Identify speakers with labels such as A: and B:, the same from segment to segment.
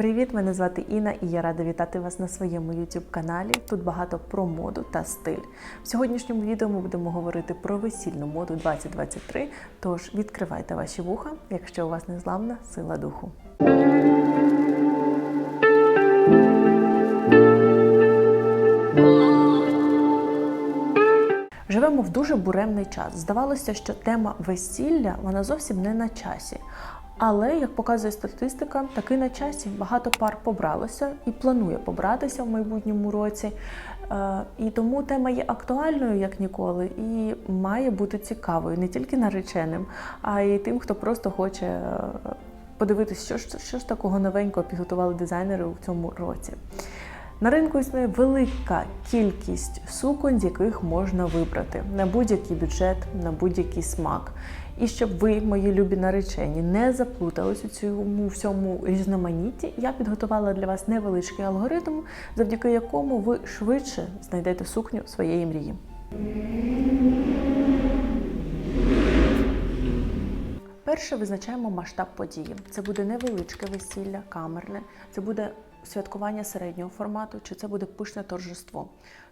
A: Привіт, мене звати Інна і я рада вітати вас на своєму YouTube каналі. Тут багато про моду та стиль. В сьогоднішньому відео ми будемо говорити про весільну моду 2023. Тож відкривайте ваші вуха, якщо у вас незламна сила духу. Живемо в дуже буремний час. Здавалося, що тема весілля вона зовсім не на часі. Але як показує статистика, таки на часі багато пар побралося і планує побратися в майбутньому році. Е, І тому тема є актуальною як ніколи, і має бути цікавою не тільки нареченим, а й тим, хто просто хоче е, подивитися, що ж, що ж такого новенького підготували дизайнери у цьому році. На ринку існує велика кількість суконь, з яких можна вибрати на будь-який бюджет, на будь-який смак. І щоб ви, мої любі наречені, не заплутались у цьому всьому різноманітті, я підготувала для вас невеличкий алгоритм, завдяки якому ви швидше знайдете сукню своєї мрії. Перше визначаємо масштаб події. Це буде невеличке весілля, камерне, це буде святкування середнього формату, чи це буде пишне торжество.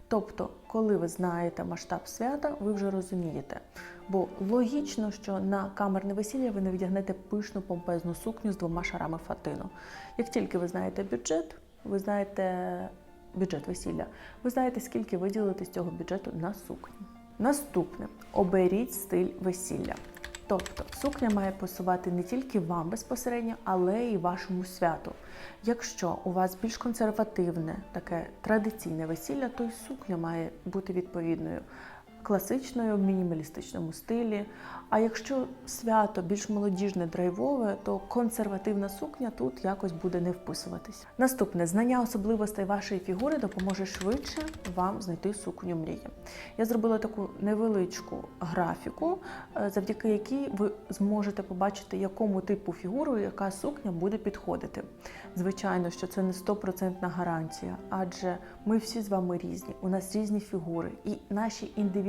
A: Тобто, коли ви знаєте масштаб свята, ви вже розумієте. Бо логічно, що на камерне весілля ви не вдягнете пишну помпезну сукню з двома шарами фатину. Як тільки ви знаєте бюджет, ви знаєте бюджет весілля, ви знаєте, скільки виділити з цього бюджету на сукню. Наступне оберіть стиль весілля. Тобто сукня має пасувати не тільки вам безпосередньо, але й вашому святу. Якщо у вас більш консервативне, таке традиційне весілля, то й сукня має бути відповідною. Класичною в мінімалістичному стилі. А якщо свято більш молодіжне, драйвове, то консервативна сукня тут якось буде не вписуватись. Наступне знання особливостей вашої фігури допоможе швидше вам знайти сукню мрії. Я зробила таку невеличку графіку, е, завдяки якій ви зможете побачити, якому типу фігури яка сукня буде підходити. Звичайно, що це не стопроцентна гарантія, адже ми всі з вами різні, у нас різні фігури, і наші індивідуальні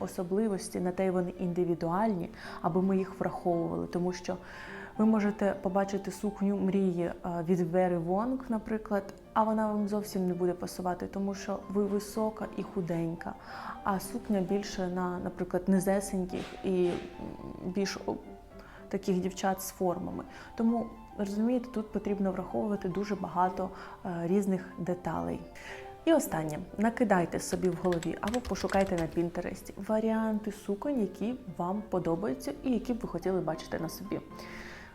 A: особливості на те вони індивідуальні, аби ми їх враховували, тому що. Ви можете побачити сукню мрії е, від Вери Вонг, наприклад, а вона вам зовсім не буде пасувати, тому що ви висока і худенька, а сукня більше на, наприклад, низесеньких і більш таких дівчат з формами. Тому розумієте, тут потрібно враховувати дуже багато е, різних деталей. І останнє накидайте собі в голові або пошукайте на Пінтересті варіанти суконь, які вам подобаються і які б ви хотіли бачити на собі.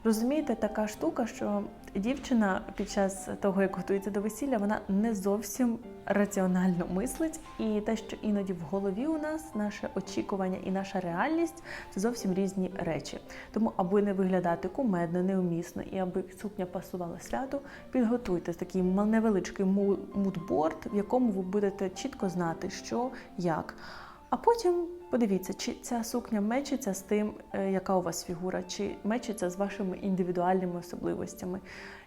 A: Розумієте, така штука, що дівчина під час того, як готується до весілля, вона не зовсім раціонально мислить, і те, що іноді в голові у нас наше очікування і наша реальність це зовсім різні речі. Тому, аби не виглядати кумедно, неумісно і аби сукня пасувала святу, підготуйте такий невеличкий му- мудборд, в якому ви будете чітко знати, що як. А потім подивіться, чи ця сукня мечиться з тим, е, яка у вас фігура, чи мечиться з вашими індивідуальними особливостями.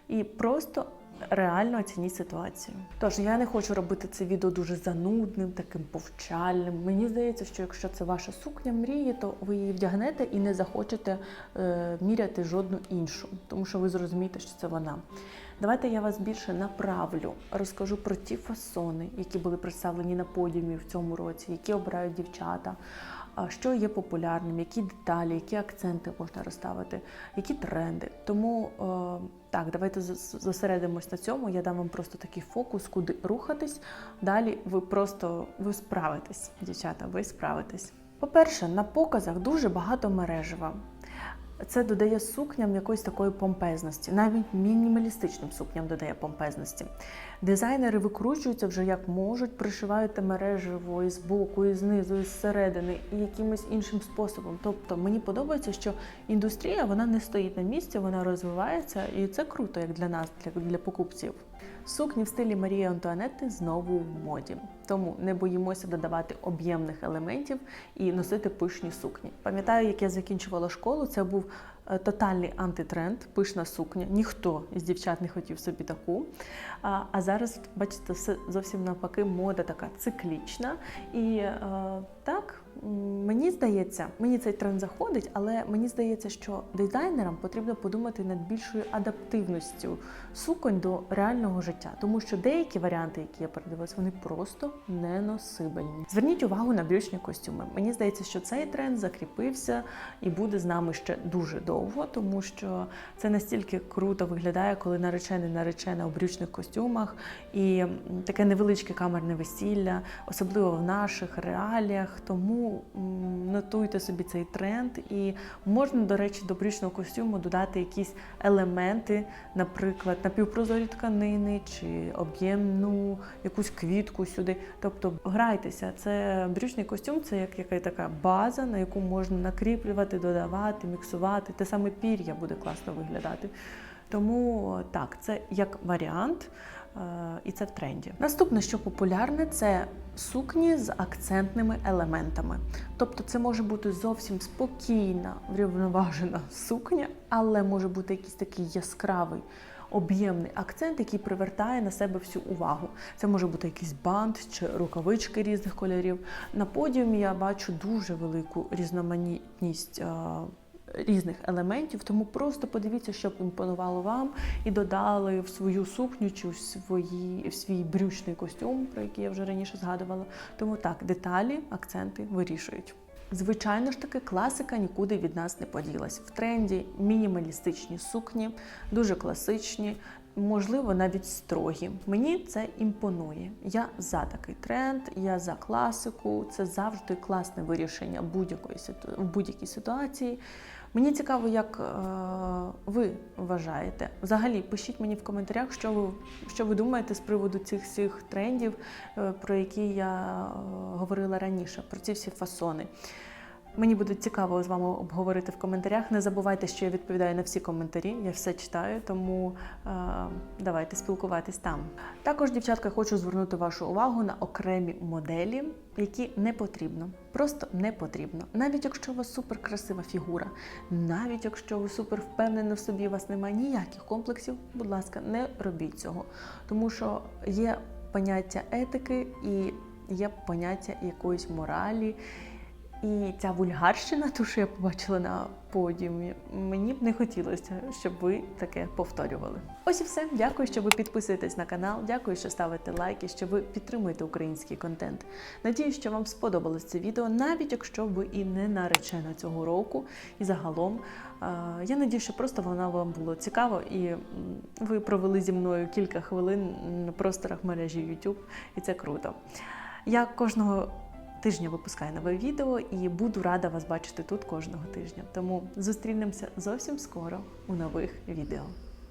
A: І просто реально оцініть ситуацію. Тож я не хочу робити це відео дуже занудним, таким повчальним. Мені здається, що якщо це ваша сукня мрії, то ви її вдягнете і не захочете е, міряти жодну іншу, тому що ви зрозумієте, що це вона. Давайте я вас більше направлю, розкажу про ті фасони, які були представлені на подіумі в цьому році, які обирають дівчата, що є популярним, які деталі, які акценти можна розставити, які тренди. Тому е, так, давайте зос- зосередимось на цьому. Я дам вам просто такий фокус, куди рухатись. Далі ви просто ви справитесь, дівчата, ви справитесь. По-перше, на показах дуже багато мережева. Це додає сукням якоїсь такої помпезності, навіть мінімалістичним сукням додає помпезності. Дизайнери викручуються вже як можуть, пришивають мережево і з боку, і знизу, і зсередини, і якимось іншим способом. Тобто мені подобається, що індустрія вона не стоїть на місці, вона розвивається, і це круто, як для нас, для, для покупців. Сукні в стилі Марії Антуанетти знову в моді, тому не боїмося додавати об'ємних елементів і носити пишні сукні. Пам'ятаю, як я закінчувала школу, це був тотальний антитренд, пишна сукня. Ніхто з дівчат не хотів собі таку. А, а зараз, бачите, все зовсім навпаки, мода така циклічна. І е, так, мені здається, мені цей тренд заходить, але мені здається, що дизайнерам потрібно подумати над більшою адаптивністю суконь до реального життя, тому що деякі варіанти, які я передивилась, вони просто неносибельні. Зверніть увагу на брючні костюми. Мені здається, що цей тренд закріпився і буде з нами ще дуже довго, тому що це настільки круто виглядає, коли наречений наречена у брючних костюмах і таке невеличке камерне весілля, особливо в наших реаліях. Тому нотуйте собі цей тренд, і можна, до речі, до брючного костюму додати якісь елементи, наприклад, напівпрозорі тканини чи об'ємну якусь квітку сюди. Тобто грайтеся. Це брючний костюм, це як яка така база, на яку можна накріплювати, додавати, міксувати. Те саме пір'я буде класно виглядати. Тому так, це як варіант, е, і це в тренді. Наступне, що популярне, це сукні з акцентними елементами. Тобто, це може бути зовсім спокійна, врівноважена сукня, але може бути якийсь такий яскравий. Об'ємний акцент, який привертає на себе всю увагу. Це може бути якийсь бант чи рукавички різних кольорів. На подіумі я бачу дуже велику різноманітність е, різних елементів, тому просто подивіться, що імпонувало вам, і додали в свою сукню чи в, свої, в свій брючний костюм, про який я вже раніше згадувала. Тому так, деталі, акценти вирішують. Звичайно ж таки, класика нікуди від нас не поділась. В тренді мінімалістичні сукні, дуже класичні, можливо, навіть строгі. Мені це імпонує. Я за такий тренд, я за класику. Це завжди класне вирішення будь-якої в будь-якій ситуації. Мені цікаво, як е, ви вважаєте. Взагалі, пишіть мені в коментарях, що ви, що ви думаєте з приводу цих всіх трендів, е, про які я е, говорила раніше, про ці всі фасони. Мені буде цікаво з вами обговорити в коментарях. Не забувайте, що я відповідаю на всі коментарі, я все читаю, тому е, давайте спілкуватись там. Також, дівчатка, хочу звернути вашу увагу на окремі моделі, які не потрібно. Просто не потрібно. Навіть якщо у вас суперкрасива фігура, навіть якщо ви супер впевнені в собі, у вас немає ніяких комплексів, будь ласка, не робіть цього. Тому що є поняття етики і є поняття якоїсь моралі. І ця вульгарщина, ту, що я побачила на подіумі, мені б не хотілося, щоб ви таке повторювали. Ось і все. Дякую, що ви підписуєтесь на канал. Дякую, що ставите лайки, що ви підтримуєте український контент. Надіюсь, що вам сподобалось це відео, навіть якщо ви і не наречена цього року. І загалом я надію, що просто воно вам було цікаво, і ви провели зі мною кілька хвилин на просторах мережі YouTube, і це круто. Я кожного тижня випускаю нове відео і буду рада вас бачити тут кожного тижня. Тому зустрінемося зовсім скоро у нових відео.